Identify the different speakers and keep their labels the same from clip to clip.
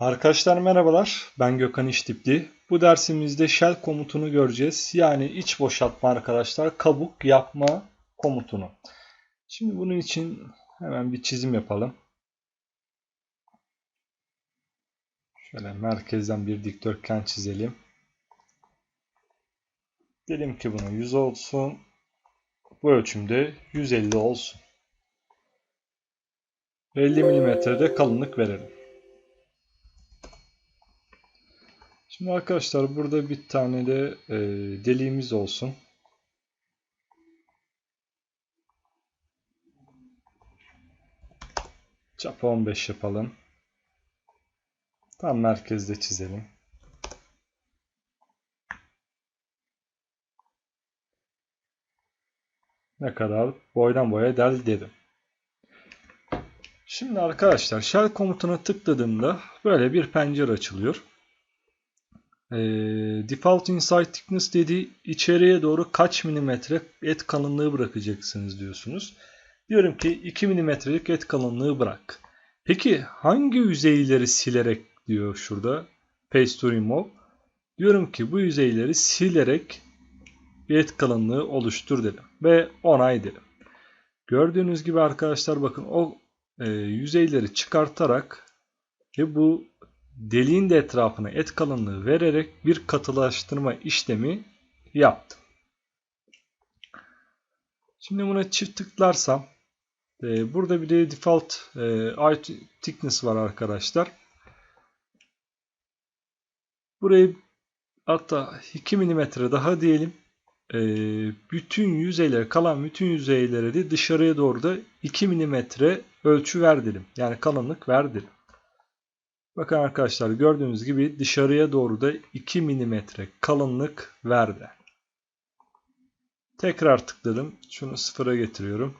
Speaker 1: Arkadaşlar merhabalar. Ben Gökhan İştipli. Bu dersimizde shell komutunu göreceğiz. Yani iç boşaltma arkadaşlar kabuk yapma komutunu. Şimdi bunun için hemen bir çizim yapalım. Şöyle merkezden bir dikdörtgen çizelim. Dedim ki buna 100 olsun. Bu ölçümde 150 olsun. 50 mm'de kalınlık verelim. Şimdi arkadaşlar burada bir tane de e, deliğimiz olsun. Çapı 15 yapalım. Tam merkezde çizelim. Ne kadar boydan boya del dedim. Şimdi arkadaşlar shell komutuna tıkladığımda böyle bir pencere açılıyor. E, default inside thickness dediği içeriye doğru kaç milimetre et kalınlığı bırakacaksınız diyorsunuz. Diyorum ki 2 milimetrelik et kalınlığı bırak. Peki hangi yüzeyleri silerek diyor şurada paste to remove. Diyorum ki bu yüzeyleri silerek bir et kalınlığı oluştur dedim. Ve onay dedim. Gördüğünüz gibi arkadaşlar bakın o e, yüzeyleri çıkartarak ve bu deliğin de etrafına et kalınlığı vererek bir katılaştırma işlemi yaptım. Şimdi buna çift tıklarsam e, burada bir de default e, thickness var arkadaşlar. Burayı hatta 2 mm daha diyelim. E, bütün yüzeyler kalan bütün yüzeylere de dışarıya doğru da 2 mm ölçü ver dedim. Yani kalınlık ver dedim. Bakın arkadaşlar gördüğünüz gibi dışarıya doğru da 2 mm kalınlık verdi. Tekrar tıkladım. Şunu sıfıra getiriyorum.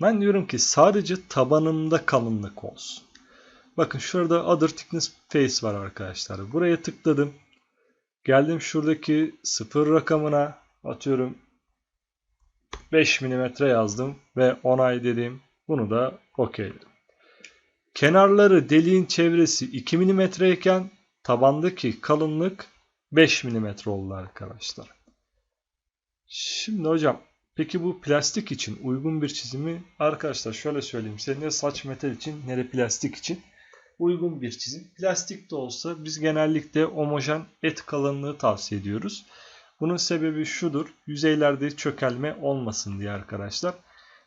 Speaker 1: Ben diyorum ki sadece tabanımda kalınlık olsun. Bakın şurada Other Thickness Face var arkadaşlar. Buraya tıkladım. Geldim şuradaki sıfır rakamına atıyorum 5 mm yazdım ve onay dedim. Bunu da OK dedim. Kenarları deliğin çevresi 2 mm iken tabandaki kalınlık 5 mm oldu arkadaşlar. Şimdi hocam peki bu plastik için uygun bir çizimi arkadaşlar şöyle söyleyeyim size ne saç metal için ne de plastik için uygun bir çizim. Plastik de olsa biz genellikle homojen et kalınlığı tavsiye ediyoruz. Bunun sebebi şudur. Yüzeylerde çökelme olmasın diye arkadaşlar.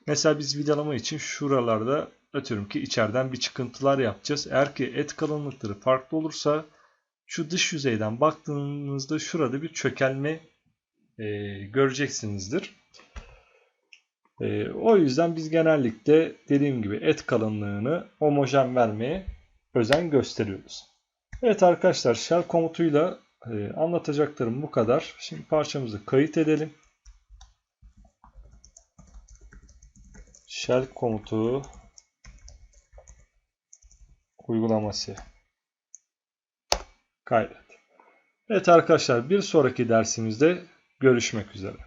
Speaker 1: Mesela biz vidalama için şuralarda atıyorum ki içeriden bir çıkıntılar yapacağız. Eğer ki et kalınlıkları farklı olursa şu dış yüzeyden baktığınızda şurada bir çökelme e, göreceksinizdir. E, o yüzden biz genellikle dediğim gibi et kalınlığını homojen vermeye özen gösteriyoruz. Evet arkadaşlar shell komutuyla e, anlatacaklarım bu kadar. Şimdi parçamızı kayıt edelim. Shell komutu uygulaması. Kaydet. Evet arkadaşlar bir sonraki dersimizde görüşmek üzere.